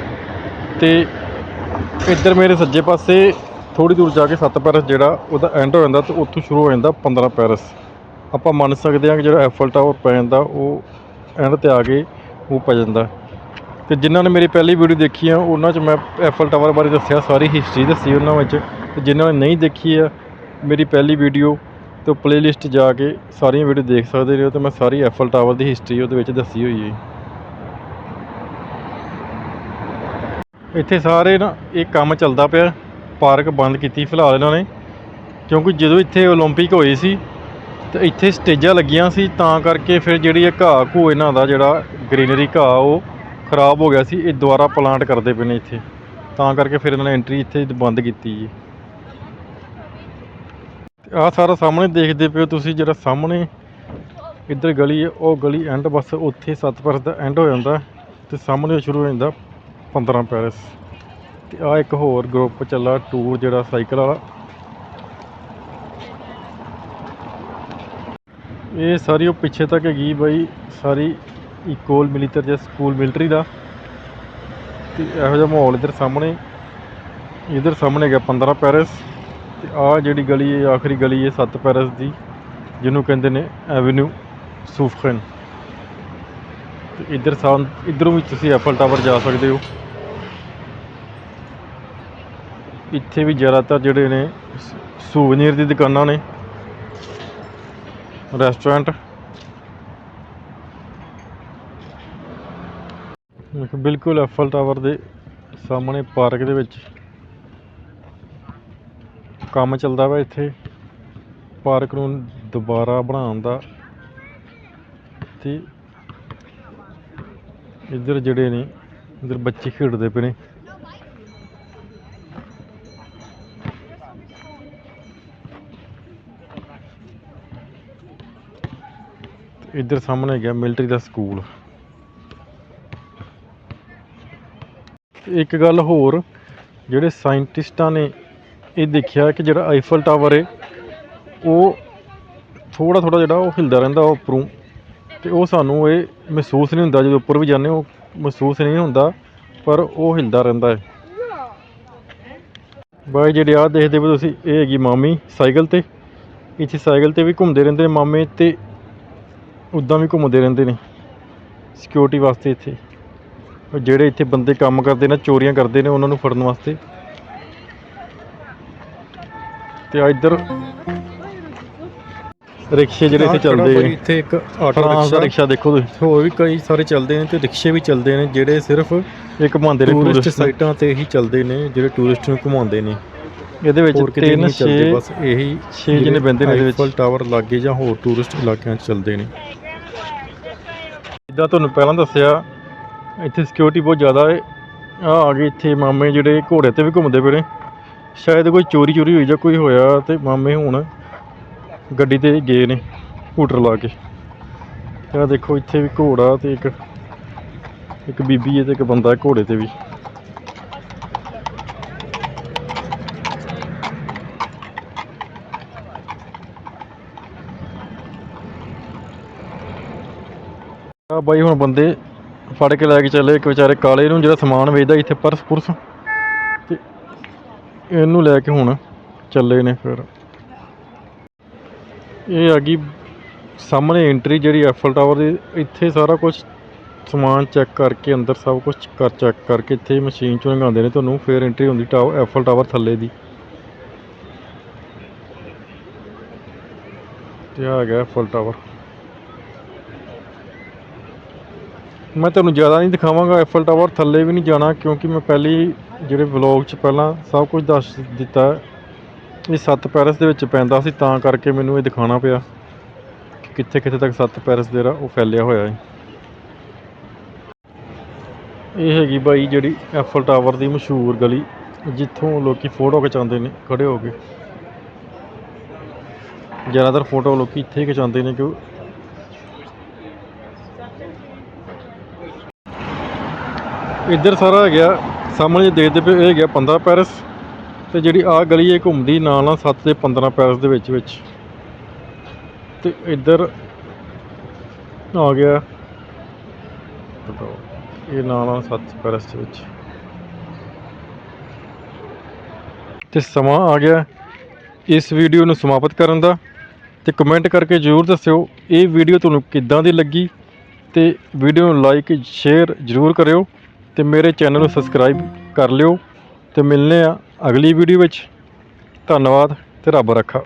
ਤੇ ਇੱਧਰ ਮੇਰੇ ਸੱਜੇ ਪਾਸੇ ਥੋੜੀ ਦੂਰ ਜਾ ਕੇ ਸੱਤ ਪੈਰਸ ਜਿਹੜਾ ਉਹਦਾ ਐਂਡ ਹੋ ਜਾਂਦਾ ਤੇ ਉੱਥੋਂ ਸ਼ੁਰੂ ਹੋ ਜਾਂਦਾ 15 ਪੈਰਸ। ਆਪਾਂ ਮੰਨ ਸਕਦੇ ਹਾਂ ਕਿ ਜਿਹੜਾ ਐਫਲ ਟਾਵਰ ਪੈ ਜਾਂਦਾ, ਉਹ ਐਂਡ ਤੇ ਆ ਕੇ ਉਹ ਪੈ ਜਾਂਦਾ। ਤੇ ਜਿਨ੍ਹਾਂ ਨੇ ਮੇਰੀ ਪਹਿਲੀ ਵੀਡੀਓ ਦੇਖੀ ਆ, ਉਹਨਾਂ 'ਚ ਮੈਂ ਐਫਲ ਟਾਵਰ ਬਾਰੇ ਦੱਸਿਆ, ਸਾਰੀ ਹਿਸਟਰੀ ਦੱਸੀ ਉਹਨਾਂ ਵਿੱਚ। ਤੇ ਜਿਨ੍ਹਾਂ ਨੇ ਨਹੀਂ ਦੇਖੀ ਆ ਮੇਰੀ ਪਹਿਲੀ ਵੀਡੀਓ ਤੇ ਉਹ ਪਲੇਲਿਸਟ ਜਾ ਕੇ ਸਾਰੀਆਂ ਵੀਡੀਓ ਦੇਖ ਸਕਦੇ ਨੇ ਤੇ ਮੈਂ ਸਾਰੀ ਐਫਲ ਟਾਵਰ ਦੀ ਹਿਸਟਰੀ ਉਹਦੇ ਵਿੱਚ ਦੱਸੀ ਹੋਈ ਹੈ। ਇੱਥੇ ਸਾਰੇ ਨਾ ਇਹ ਕੰਮ ਚੱਲਦਾ ਪਿਆ। ਪਾਰਕ ਬੰਦ ਕੀਤੀ ਫਿਲਹਾਲ ਇਹਨਾਂ ਨੇ ਕਿਉਂਕਿ ਜਦੋਂ ਇੱਥੇ 올림픽 ਹੋਏ ਸੀ ਤੇ ਇੱਥੇ ਸਟੇਜਾਂ ਲੱਗੀਆਂ ਸੀ ਤਾਂ ਕਰਕੇ ਫਿਰ ਜਿਹੜੀ ਇਹ ਘਾਹ ਘੂ ਇਹਨਾਂ ਦਾ ਜਿਹੜਾ ਗ੍ਰੀਨਰੀ ਘਾਹ ਉਹ ਖਰਾਬ ਹੋ ਗਿਆ ਸੀ ਇਹ ਦੁਬਾਰਾ ਪਲਾਂਟ ਕਰਦੇ ਪਏ ਨੇ ਇੱਥੇ ਤਾਂ ਕਰਕੇ ਫਿਰ ਇਹਨਾਂ ਨੇ ਐਂਟਰੀ ਇੱਥੇ ਬੰਦ ਕੀਤੀ ਜੀ ਆ ਸਾਰਾ ਸਾਹਮਣੇ ਦੇਖਦੇ ਪਿਓ ਤੁਸੀਂ ਜਿਹੜਾ ਸਾਹਮਣੇ ਇੱਧਰ ਗਲੀ ਹੈ ਉਹ ਗਲੀ ਐਂਡ ਬਸ ਉੱਥੇ ਸੱਤ ਪੈਰਸ ਦਾ ਐਂਡ ਹੋ ਜਾਂਦਾ ਤੇ ਸਾਹਮਣੇ ਸ਼ੁਰੂ ਹੋ ਜਾਂਦਾ 15 ਪੈਰਸ ਤੇ ਆ ਇੱਕ ਹੋਰ ਗਰੁੱਪ ਚੱਲਾ ਟੂਰ ਜਿਹੜਾ ਸਾਈਕਲ ਵਾਲਾ। ਇਹ ਸਾਰੀ ਉਹ ਪਿੱਛੇ ਤੱਕ ਹੈਗੀ ਬਾਈ, ਸਾਰੀ ਇਕੋਲ ਮਿਲੀਟਰ ਜਾਂ ਸਕੂਲ ਮਿਲਟਰੀ ਦਾ। ਤੇ ਇਹੋ ਜਿਹਾ ਮਾਹੌਲ ਇੱਧਰ ਸਾਹਮਣੇ। ਇੱਧਰ ਸਾਹਮਣੇ ਹੈਗਾ 15 ਪੈਰਿਸ। ਤੇ ਆ ਜਿਹੜੀ ਗਲੀ ਹੈ, ਆਖਰੀ ਗਲੀ ਹੈ, ਸੱਤ ਪੈਰਿਸ ਦੀ, ਜਿਹਨੂੰ ਕਹਿੰਦੇ ਨੇ ਐਵਨਿਊ ਸੂਫਖਨ ਤੇ ਇੱਧਰ ਸਾਂ ਇੱਧਰੋਂ ਵੀ ਤੁਸੀਂ ਐਫਲ ਟਾਵਰ ਜਾ ਸਕਦੇ ਹੋ। ਇੱਥੇ ਵੀ ਜ਼ਿਆਦਾਤਰ ਜਿਹੜੇ ਨੇ ਸੂਵਨੀਰ ਦੀ ਦੁਕਾਨਾਂ ਨੇ। ਰੈਸਟੋਰੈਂਟ ਬਿਲਕੁਲ ਐਫਲ ਟਾਵਰ ਦੇ ਸਾਹਮਣੇ ਪਾਰਕ ਦੇ ਵਿੱਚ ਕੰਮ ਚੱਲਦਾ ਵਾ ਇੱਥੇ। ਪਾਰਕ ਨੂੰ ਦੁਬਾਰਾ ਬਣਾਉਣ ਦਾ ਤੇ ਇੱਧਰ ਜਿਹੜੇ ਨੇ, ਇੱਧਰ ਬੱਚੇ ਖੇਡਦੇ ਪਏ ਨੇ। ਇੱਧਰ ਸਾਹਮਣੇ ਗਿਆ ਮਿਲਟਰੀ ਦਾ ਸਕੂਲ ਇੱਕ ਗੱਲ ਹੋਰ, ਜਿਹੜੇ ਸਾਇੰਟਿਸਟਾਂ ਨੇ, ਇਹ ਦੇਖਿਆ ਕਿ ਜਿਹੜਾ ਆਈਫਲ ਟਾਵਰ ਹੈ ਉਹ ਥੋੜਾ ਥੋੜਾ ਜਿਹੜਾ ਉਹ ਹਿਲਦਾ ਰਹਿੰਦਾ ਉਹ ਉੱਪਰੋਂ। ਤੇ ਉਹ ਸਾਨੂੰ ਇਹ ਮਹਿਸੂਸ ਨਹੀਂ ਹੁੰਦਾ, ਜਦੋਂ ਉੱਪਰ ਵੀ ਜਾਂਦੇ ਉਹ ਮਹਿਸੂਸ ਨਹੀਂ ਹੁੰਦਾ, ਪਰ ਉਹ ਹਿਲਦਾ ਰਹਿੰਦਾ ਹੈ ਬਾਈ ਜਿਹੜੇ ਆ ਦੇਖਦੇ ਹੋ ਤੁਸੀਂ, ਇਹ ਹੈਗੀ ਮਾਮੀ ਸਾਈਕਲ ਤੇ। ਇੱਥੇ ਸਾਈਕਲ ਤੇ ਵੀ ਘੁੰਮਦੇ ਰਹਿੰਦੇ ਮਾਮੇ ਤੇ ਉੱਦਾਂ ਵੀ ਘੁੰਮਦੇ ਰਹਿੰਦੇ ਨੇ। ਸਿਕਿਉਰਿਟੀ ਵਾਸਤੇ ਇੱਥੇ। ਜਿਹੜੇ ਇੱਥੇ ਬੰਦੇ ਕੰਮ ਕਰਦੇ ਨੇ ਚੋਰੀਆਂ ਕਰਦੇ ਨੇ ਉਹਨਾਂ ਨੂੰ ਫੜਨ ਵਾਸਤੇ। ਤੇ ਆ ਇੱਧਰ ਰਿਕਸ਼ੇ ਜਿਹੜੇ ਇੱਥੇ ਚੱਲਦੇ ਨੇ। ਇੱਥੇ ਇੱਕ ਆਟੋ ਰਿਕਸ਼ਾ। ਰਿਕਸ਼ਾ ਦੇਖੋ ਤੁਸੀਂ। ਹੋਰ ਵੀ ਕਈ ਸਾਰੇ ਚੱਲਦੇ ਨੇ ਤੇ ਰਿਕਸ਼ੇ ਵੀ ਚੱਲਦੇ ਨੇ ਜਿਹੜੇ ਸਿਰਫ ਇਹ ਘੁਮਾਉਂਦੇ ਨੇ ਟੂਰਿਸਟ ਸਾਈਟਾਂ ਤੇ ਹੀ ਚੱਲਦੇ ਨੇ ਜਿਹੜੇ ਟੂਰਿਸਟ ਨੂੰ ਘੁਮਾਉਂਦੇ ਨੇ। ਇਹਦੇ ਵਿੱਚ ਤਿੰਨ ਛੇ ਬਸ ਇਹੀ ਛੇ ਜਿਹਨੇ ਬਹਿੰਦੇ ਨੇ ਇਹਦੇ ਵਿੱਚ। ਟਾਵਰ ਲਾਗੇ ਜਾਂ ਹੋਰ ਟੂਰਿਸਟ ਇਲਾਕਿਆਂ 'ਚ ਚੱਲਦੇ ਨੇ। ਜਿੱਦਾਂ ਤੁਹਾਨੂੰ ਪਹਿਲਾਂ ਦੱਸਿਆ, ਇੱਥੇ ਸਿਕਿਉਰਿਟੀ ਬਹੁਤ ਜ਼ਿਆਦਾ ਹੈ। ਆ ਆ ਗਏ ਇੱਥੇ ਮਾਮੇ ਜਿਹੜੇ ਘੋੜੇ ਤੇ ਵੀ ਘੁੰਮਦੇ ਪਏ ਨੇ ਸ਼ਾਇਦ ਕੋਈ ਚੋਰੀ ਚੋਰੀ ਹੋਈ ਜਾਂ ਕੋਈ ਹੋਇਆ ਤੇ ਮਾਮੇ ਹੁਣ ਗੱਡੀ ਤੇ ਗਏ ਨੇ ਸਕੂਟਰ ਲਾ ਕੇ। ਆ ਦੇਖੋ, ਇੱਥੇ ਵੀ ਘੋੜਾ ਤੇ ਇੱਕ ਇੱਕ ਬੀਬੀ ਹੈ ਤੇ ਇੱਕ ਬੰਦਾ ਘੋੜੇ ਤੇ ਵੀ। ਆ ਬਾਈ ਹੁਣ ਬੰਦੇ ਫੜ ਕੇ ਲੈ ਕੇ ਚੱਲੇ, ਇੱਕ ਵਿਚਾਰੇ ਕਾਲੇ ਨੂੰ ਜਿਹੜਾ ਸਮਾਨ ਵੇਚਦਾ ਇੱਥੇ ਪਰਸ ਪੁਰਸ। ਤੇ ਇਹਨੂੰ ਲੈ ਕੇ ਹੁਣ ਚੱਲੇ ਨੇ ਫਿਰ। ਇਹ ਆ ਗਈ ਸਾਹਮਣੇ ਐਂਟਰੀ ਜਿਹੜੀ ਐਫਲ ਟਾਵਰ ਦੀ, ਇੱਥੇ ਸਾਰਾ ਕੁਝ ਸਮਾਨ ਚੈੱਕ ਕਰਕੇ, ਅੰਦਰ ਸਭ ਕੁਝ ਕਰ ਚੈੱਕ ਕਰਕੇ ਇੱਥੇ ਮਸ਼ੀਨ ਚੋਂ ਲੰਘਾਉਂਦੇ ਨੇ ਤੁਹਾਨੂੰ, ਫਿਰ ਐਂਟਰੀ ਹੁੰਦੀ ਟਾਵਰ ਐਫਲ ਟਾਵਰ ਥੱਲੇ ਦੀ। ਤੇ ਆ ਗਿਆ ਐਫਲ ਟਾਵਰ ਮੈਂ ਤੁਹਾਨੂੰ ਜ਼ਿਆਦਾ ਨਹੀਂ ਦਿਖਾਵਾਂਗਾ ਐਫਲ ਟਾਵਰ ਥੱਲੇ ਵੀ ਨਹੀਂ ਜਾਣਾ, ਕਿਉਂਕਿ ਮੈਂ ਪਹਿਲੀ ਜਿਹੜੇ ਵਲੌਗ 'ਚ ਪਹਿਲਾਂ ਸਭ ਕੁਝ ਦੱਸ ਦਿੱਤਾ, ਇਹ ਸੱਤ ਪੈਰਸ ਦੇ ਵਿੱਚ ਪੈਂਦਾ ਸੀ, ਤਾਂ ਕਰਕੇ ਮੈਨੂੰ ਇਹ ਦਿਖਾਉਣਾ ਪਿਆ ਕਿ ਕਿੱਥੇ ਕਿੱਥੇ ਤੱਕ ਸੱਤ ਪੈਰਸ ਜਿਹੜਾ ਉਹ ਫੈਲਿਆ ਹੋਇਆ ਹੈ। ਇਹ ਹੈਗੀ ਬਾਈ ਜਿਹੜੀ ਐਫਲ ਟਾਵਰ ਦੀ ਮਸ਼ਹੂਰ ਗਲੀ, ਜਿੱਥੋਂ ਲੋਕੀ ਫੋਟੋ ਖਿਚਾਉਂਦੇ ਨੇ, ਖੜੇ ਹੋ ਕੇ। ਜ਼ਿਆਦਾਤਰ ਫੋਟੋ ਲੋਕੀ ਇੱਥੇ ਹੀ ਖਿਚਾਉਂਦੇ ਨੇ ਕਿਉਂ ਇੱਧਰ ਸਾਰਾ ਹੈਗਾ, ਸਾਹਮਣੇ ਦੇਖਦੇ ਪਏ ਇਹ ਹੈਗਾ 15 ਪੈਰਸ ਤੇ ਜਿਹੜੀ ਆ ਗਲੀ ਇਹ ਘੁੰਮਦੀ ਨਾਲ ਨਾਲ 7 ਤੇ 15 ਪੈਰਸ ਦੇ ਵਿੱਚ ਵਿੱਚ। ਤੇ ਇੱਧਰ ਆ ਗਿਆ ਇਹ ਨਾਲ ਨਾਲ 7 ਪੈਰਸ ਦੇ ਵਿੱਚ। ਤੇ ਸਮਾਂ ਆ ਗਿਆ ਇਸ ਵੀਡੀਓ ਨੂੰ ਸਮਾਪਤ ਕਰਨ ਦਾ, ਤੇ ਕਮੈਂਟ ਕਰਕੇ ਜ਼ਰੂਰ ਦੱਸਿਓ ਇਹ ਵੀਡੀਓ ਤੁਹਾਨੂੰ ਕਿੱਦਾਂ ਦੀ ਲੱਗੀ, ਤੇ ਵੀਡੀਓ ਨੂੰ ਲਾਈਕ ਸ਼ੇਅਰ ਜ਼ਰੂਰ ਕਰਿਓ। ਤੇ ਮੇਰੇ ਚੈਨਲ ਨੂੰ ਸਬਸਕ੍ਰਾਈਬ ਕਰ ਲਿਓ ਤੇ ਮਿਲਨੇ ਆ ਅਗਲੀ ਵੀਡੀਓ ਵਿੱਚ। ਧੰਨਵਾਦ ਤੇ ਰੱਬ ਰੱਖਾ।